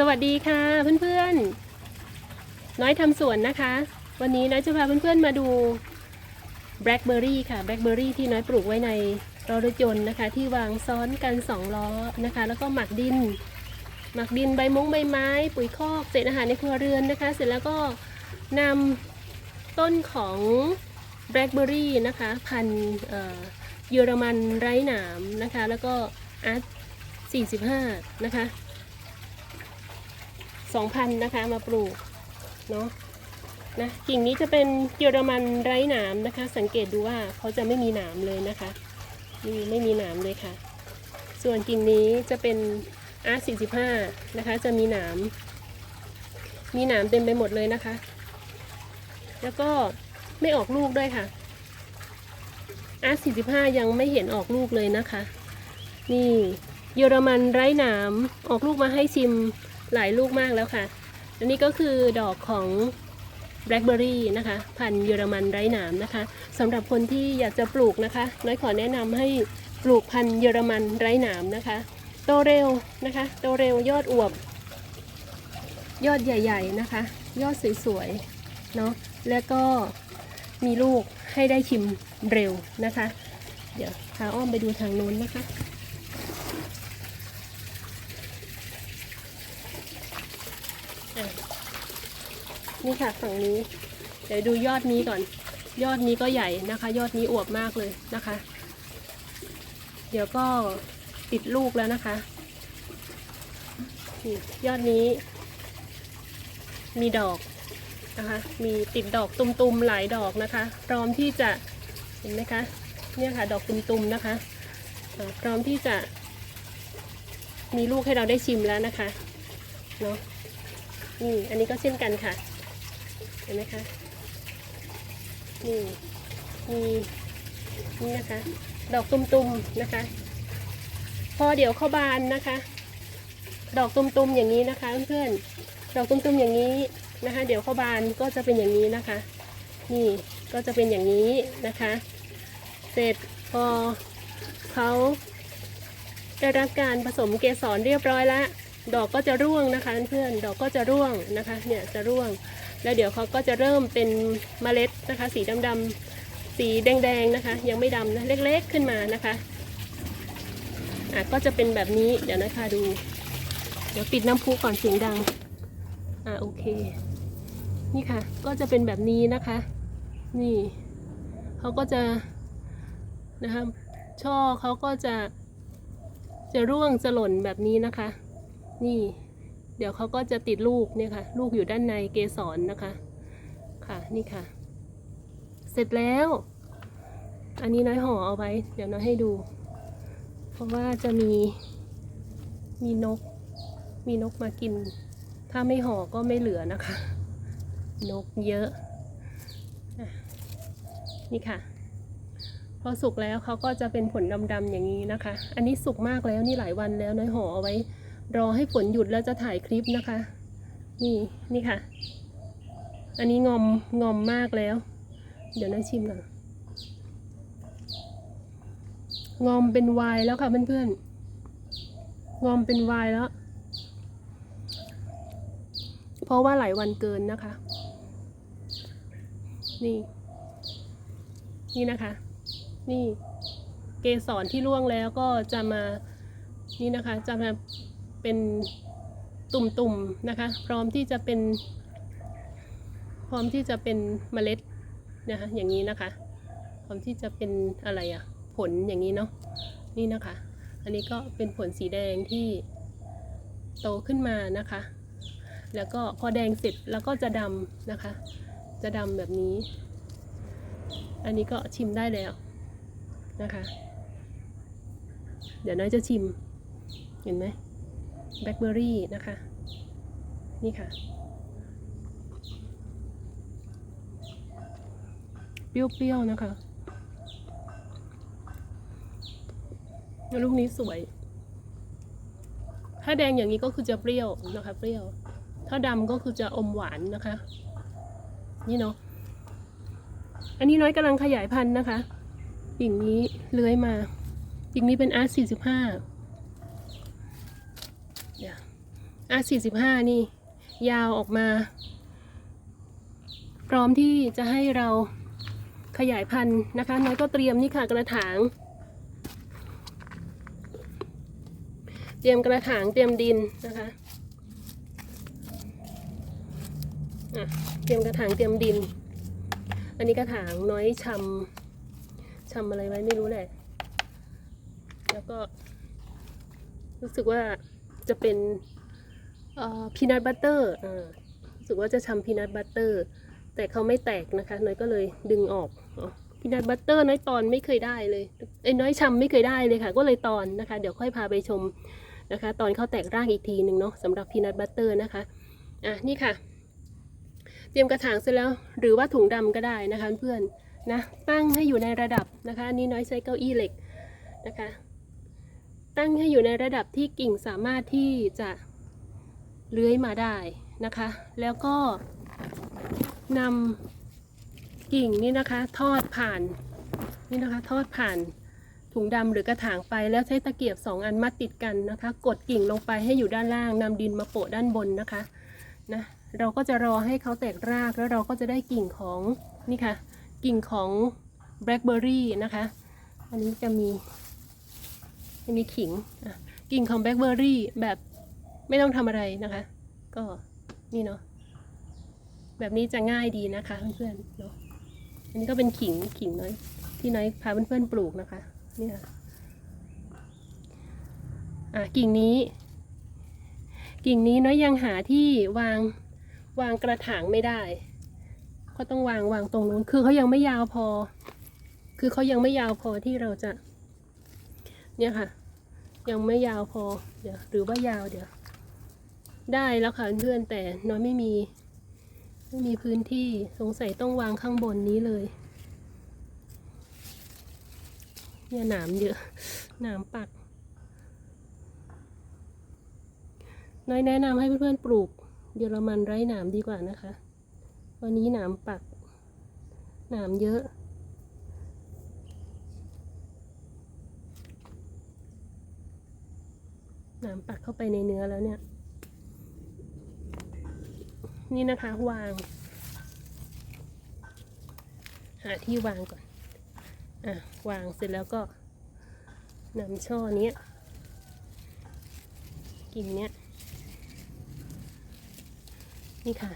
สวัสดีค่ะเพื่อนๆ น้อยทำสวนนะคะ วันนี้น้อยจะพาเพื่อนๆมาดูแบล็คเบอร์รี่ค่ะแบล็คเบอร์รี่ที่น้อยปลูกไว้ในรถยนต์นะคะ ที่วางซ้อนกันสองล้อนะคะ แล้วก็หมักดิน หมักดินใบมงใบไม้ ปุ๋ยคอกเศษอาหารในครัวเรือนนะคะ เสร็จแล้วก็นำต้นของแบล็คเบอร์รี่นะคะ พันเอ่อเยอรมันไร้หนามนะคะ แล้วก็อาร์ต45 นะคะ 2,000 นะคะมาปลูกเนาะนะกิ่งนี้จะเป็นเยอรมันไร้หนามนะคะ สังเกตดูว่าเขาจะไม่มีหนามเลยนะคะนี่ไม่มีหนามเลยค่ะ ส่วนกิ่งนี้จะเป็นอาร์45นะคะ จะมีหนาม มีหนามเต็มไปหมดเลยนะคะ แล้วก็ไม่ออกลูกด้วยค่ะอาร์45ยังไม่เห็นออกลูกเลยนะคะ นี่เยอรมันไร้หนามออกลูกมาให้ชิม หลายลูกมากแล้วค่ะอันนี้ก็คือดอกของแบล็คเบอร์รี่นะคะ พันธุ์เยอรมันไร้หนามนะคะสำหรับคนที่อยากจะปลูกนะคะน้อยขอแนะนำให้ปลูกพันธุ์เยอรมันไร้หนามนะคะ โตเร็วนะคะ โตเร็วยอดอวบ ยอดใหญ่ๆนะคะ ยอดสวยๆเนาะแล้วก็มีลูกให้ได้ชิมเร็วนะคะ เดี๋ยวพาอ้อมไปดูทางนู้นนะคะ นี่ค่ะฝั่งนี้เดี๋ยวดูยอดนี้ก่อน ยอดนี้ก็ใหญ่นะคะ ยอดนี้อวบมากเลยนะคะ เดี๋ยวก็ติดลูกแล้วนะคะยอดนี้ มีดอกนะคะ มีติดดอกตุ่มๆหลายดอกนะคะ พร้อมที่จะเห็นไหมคะเนี่ยค่ะ ดอกตุ่มๆนะคะพร้อมที่จะ มีลูกให้เราได้ชิมแล้วนะคะเนาะนี่อันนี้ก็เช่นกันค่ะ เห็นไหมคะนี่มีนี่นะคะ ดอกตุมๆนะคะ พอเดี๋ยวเข้าบานนะคะ ดอกตุมๆอย่างนี้นะคะเพื่อนๆดอกตุมๆอย่างนี้นะคะ เดี๋ยวเข้าบานก็จะเป็นอย่างนี้นะคะ นี่ก็จะเป็นอย่างนี้นะคะ เสร็จพอเขาได้รับการผสมเกสรเรียบร้อยแล้วดอกก็จะร่วงนะคะ เพื่อนๆดอกก็จะร่วงนะคะ เนี่ยจะร่วง แล้วเดี๋ยวเขาก็จะเริ่มเป็นเมล็ดนะคะ สีดำๆสีแดงๆนะคะ ยังไม่ดำนะเล็กๆขึ้นมานะคะอะก็จะเป็นแบบนี้เดี๋ยวนะคะดู เดี๋ยวปิดน้ำพุก่อนเสียงดังอะโอเค นี่ค่ะ ก็จะเป็นแบบนี้นะคะ นี่เขาก็จะนะคะช่อเขาก็จะจะร่วงจะหล่นแบบนี้นะคะ นี่ เดี๋ยวเขาก็จะติดลูกเนี่ยค่ะ ลูกอยู่ด้านในเกสรนะคะค่ะนี่ค่ะ เสร็จแล้ว อันนี้น้อยห่อเอาไว้ เดี๋ยวน้อยให้ดู เพราะว่าจะมีมีนก มีนกมากิน ถ้าไม่ห่อก็ไม่เหลือนะคะ นกเยอะ นี่ค่ะพอสุกแล้วเขาก็จะเป็นผลดำๆอย่างนี้นะคะ อันนี้สุกมากแล้วนี่หลายวันแล้วน้อยห่อเอาไว้ รอให้ฝนหยุดแล้วจะถ่ายคลิปนะคะ นี่นี่ค่ะ อันนี้งอมงอมมากแล้ว เดี๋ยวน้อยชิมหน่อยงอมเป็นวายแล้วค่ะเพื่อนๆงอมเป็นวายแล้ว เพราะว่าหลายวันเกินนะคะ นี่ นี่นะคะ นี่ เกสรที่ร่วงแล้วก็จะมา นี่นะคะ จะมา เป็นตุ่มๆนะคะ พร้อมที่จะเป็น พร้อมที่จะเป็นเมล็ดนะคะอย่างนี้นะคะ พร้อมที่จะเป็นอะไรอะผลอย่างนี้เนาะนี่นะคะ อันนี้ก็เป็นผลสีแดงที่โตขึ้นมานะคะ แล้วก็พอแดงเสร็จแล้วก็จะดำนะคะ จะดำแบบนี้ อันนี้ก็ชิมได้แล้วนะคะ เดี๋ยวน้อยจะชิม เห็นไหม แบล็คเบอร์รี่นะคะ นี่ค่ะ เปรี้ยวๆนะคะ ลูกนี้สวย ถ้าแดงอย่างนี้ก็คือจะเปรี้ยวนะคะ เปรี้ยว ถ้าดำก็คือจะอมหวานนะคะ นี่เนาะ อันนี้น้อยกำลังขยายพันธุ์นะคะ กิ่งนี้เลื้อยมากิ่งนี้เป็นอาร์ต45เดี๋ยว อะสี่สิบห้านี่ ยาวออกมา พร้อมที่จะให้เราขยายพันธุ์นะคะน้อยก็เตรียมนี่ค่ะกระถาง เตรียมกระถางเตรียมดินนะคะเตรียมกระถางเตรียมดิน อันนี้กระถางน้อยชำชำอะไรไว้ไม่รู้แหละ แล้วก็รู้สึกว่าจะเป็น พีนัทบัตเตอร์รู้สึกว่าจะชำพีนัทบัตเตอร์แต่เขาไม่แตกนะคะน้อยก็เลยดึงออกพีนัทบัตเตอร์น้อยตอนไม่เคยได้เลยไอ้ยน้อยชำไม่เคยได้เลยค่ะ ก็เลยตอนนะคะ เดี๋ยวค่อยพาไปชมนะคะ ตอนเขาแตกรากอีกทีหนึ่งเนาะสำหรับพีนัทบัตเตอร์นะคะอะนี่ค่ะ เตรียมกระถางเสร็จแล้วหรือว่าถุงดำก็ได้นะคะเพื่อนนะตั้งให้อยู่ในระดับนะคะอันนี้น้อยใช้เก้าอี้เหล็กนะคะ ตั้งให้อยู่ในระดับที่กิ่งสามารถที่จะ เลื้อยมาได้นะคะ แล้วก็นำกิ่งนี่นะคะ ทอดผ่านนี่นะคะ ทอดผ่านถุงดำหรือกระถางไปแล้วใช้ตะเกียบสองอันมัดติดกันนะคะ กดกิ่งลงไปให้อยู่ด้านล่างนำดินมาโปะด้านบนนะคะนะเราก็จะรอให้เขาแตกรากแล้วเราก็จะได้กิ่งของนี่ค่ะ กิ่งของแบล็คเบอร์รี่นะคะ อันนี้จะมีจะมีขิง กิ่งของแบล็คเบอร์รี่แบบ ไม่ต้องทำอะไรนะคะ ก็นี่เนาะแบบนี้จะง่ายดีนะคะเพื่อนๆเนาะอันนี้ก็เป็นขิงขิงน้อยที่น้อยพาเพื่อนๆปลูกนะคะนี่ค่ะอะกิ่งนี้ กิ่งนี้น้อยยังหาที่วางวางกระถางไม่ได้ ก็ต้องวางวางตรงนู้นคือเขายังไม่ยาวพอ คือเขายังไม่ยาวพอที่เราจะ เนี่ยค่ะ ยังไม่ยาวพอเดี๋ยวหรือว่ายาวเดี๋ยว ได้แล้วค่ะเพื่อนแต่น้อยไม่มี ไม่มีพื้นที่สงสัยต้องวางข้างบนนี้เลยเนี่ยหนามเยอะหนามปัก น้อยแนะนำให้เพื่อนๆปลูก เยอรมันไร้หนามดีกว่านะคะ วันนี้หนามปัก หนามเยอะหนามปักเข้าไปในเนื้อแล้วเนี่ย นี่นะคะวาง หาที่วางก่อน อะ วางเสร็จแล้วก็นำช่อเนี้ยกิ่งเนี้ย นี่ค่ะ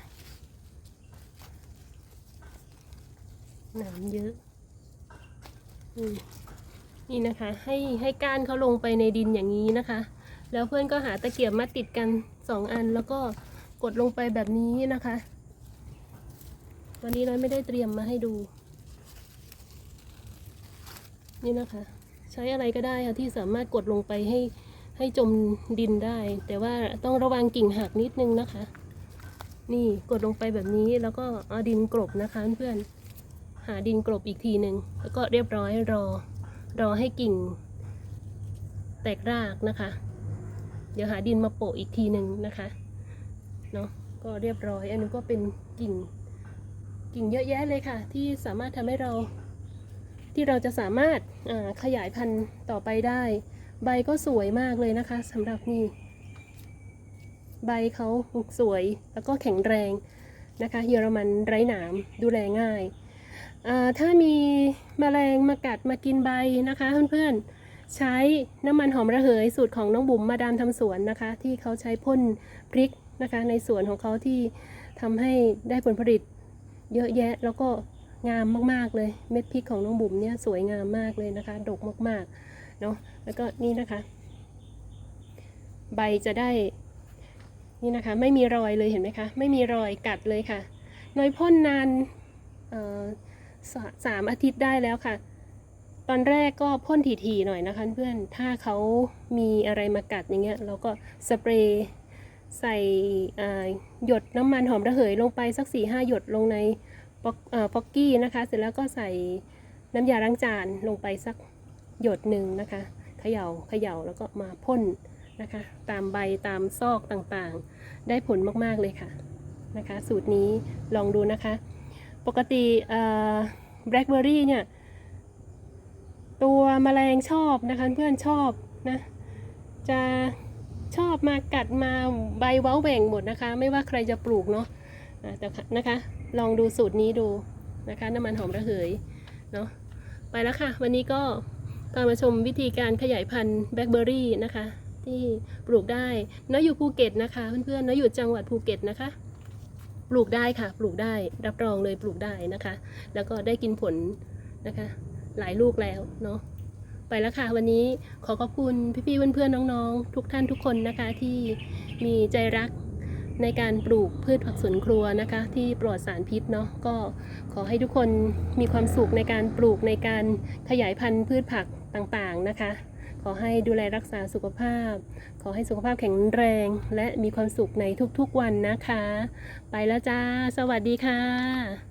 นามเยอะอนี่นะคะ ให้ให้ก้านเขาลงไปในดินอย่างนี้นะคะ แล้วเพื่อนก็หาตะเกียบมาติดกันสองอันแล้วก็ กดลงไปแบบนี้นะคะ วันนี้เราไม่ได้เตรียมมาให้ดู นี่นะคะ ใช้อะไรก็ได้ค่ะที่สามารถกดลงไปให้ให้จมดินได้ แต่ว่าต้องระวังกิ่งหักนิดนึงนะคะ นี่กดลงไปแบบนี้แล้วก็เอาดินกลบนะคะเพื่อนหาดินกลบอีกทีหนึ่งแล้วก็เรียบร้อยรอ รอให้กิ่ง แตกรากนะคะ เดี๋ยวหาดินมาโปะอีกทีหนึ่งนะคะ เนาะก็เรียบร้อย อันนี้ก็เป็นกิ่งกิ่งเยอะแยะเลยค่ะ ที่สามารถทำให้เราที่เราจะสามารถาขยายพันธุ์ต่อไปได้ ใบก็สวยมากเลยนะคะสำหรับนี่ใบเขาสวยแล้วก็แข็งแรงนะคะ เยอรมันไร้หนามดูแลง่ายาถ้ามีแมลงมากัดมากินใบนะคะ เพื่อนๆใช้น้ำมันหอมระเหยสูตรของน้องบุ๋มมาดามทำสวนนะคะ ที่เขาใช้พ่นพริก นะคะ ในสวนของเขาที่ทำให้ได้ผลผลิตเยอะแยะแล้วก็งามมากๆเลย เม็ดพริกของน้องบุ๋มเนี่ยสวยงามมากเลยนะคะ ดกมากๆเนาะแล้วก็นี่นะคะ ใบจะได้นี่นะคะ ไม่มีรอยเลยเห็นไหมคะ ไม่มีรอยกัดเลยค่ะน้อยพ่นนานสาสามอาทิตย์ได้แล้วค่ะ ตอนแรกก็พ่นถี่ๆหน่อยนะคะเพื่อนถ้าเขามีอะไรมากัดอย่างเงี้ยเราก็สเปรย์ ใส่หยดน้ำมันหอมระเหยลงไปสัก4ี่ห้าหยดลงในป๊อกป๊อกกี้นะคะ เสร็จแล้วก็ใส่น้ำยาล้างจานลงไปสักหยดหนึ่งนะคะเขย่าเขย่าแล้วก็มาพ่นนะคะ ตามใบตามซอกต่างๆ ได้ผลมากๆเลยค่ะนะคะ สูตรนี้ลองดูนะคะ ปกติแบล็คเบอร์รี่เนี่ยตัวแมลงชอบนะคะเพื่อนชอบนะจะ ชอบมากัดมาใบเว้าแหว่งหมดนะคะ ไม่ว่าใครจะปลูกเนาะแต่ค่ะนะคะ ลองดูสูตรนี้ดูนะคะ น้ำมันหอมระเหยเนาะไปแล้วค่ะ วันนี้ก็การมาชมวิธีการขยายพันธุ์แบล็คเบอร์รี่นะคะ ที่ปลูกได้น้อยอยู่ภูเก็ตนะคะเพื่อนๆน้อยอยู่จังหวัดภูเก็ตนะคะ ปลูกได้ค่ะ ปลูกได้รับรองเลยปลูกได้นะคะ แล้วก็ได้กินผลนะคะ หลายลูกแล้วเนาะ ไปแล้วค่ะวันนี้ขอขอบคุณพี่ๆเพื่อนๆน้องๆ ทุกท่านทุกคนนะคะที่มีใจรักในการปลูกพืชผักสวนครัวนะคะ ที่ปลอดสารพิษเนาะก็ขอให้ทุกคนมีความสุขในการปลูกในการขยายพันธุ์พืชผักต่างๆนะคะ ขอให้ดูแลรักษาสุขภาพ ขอให้สุขภาพแข็งแรง และมีความสุขในทุกๆวันนะคะ ไปแล้วจ้า สวัสดีค่ะ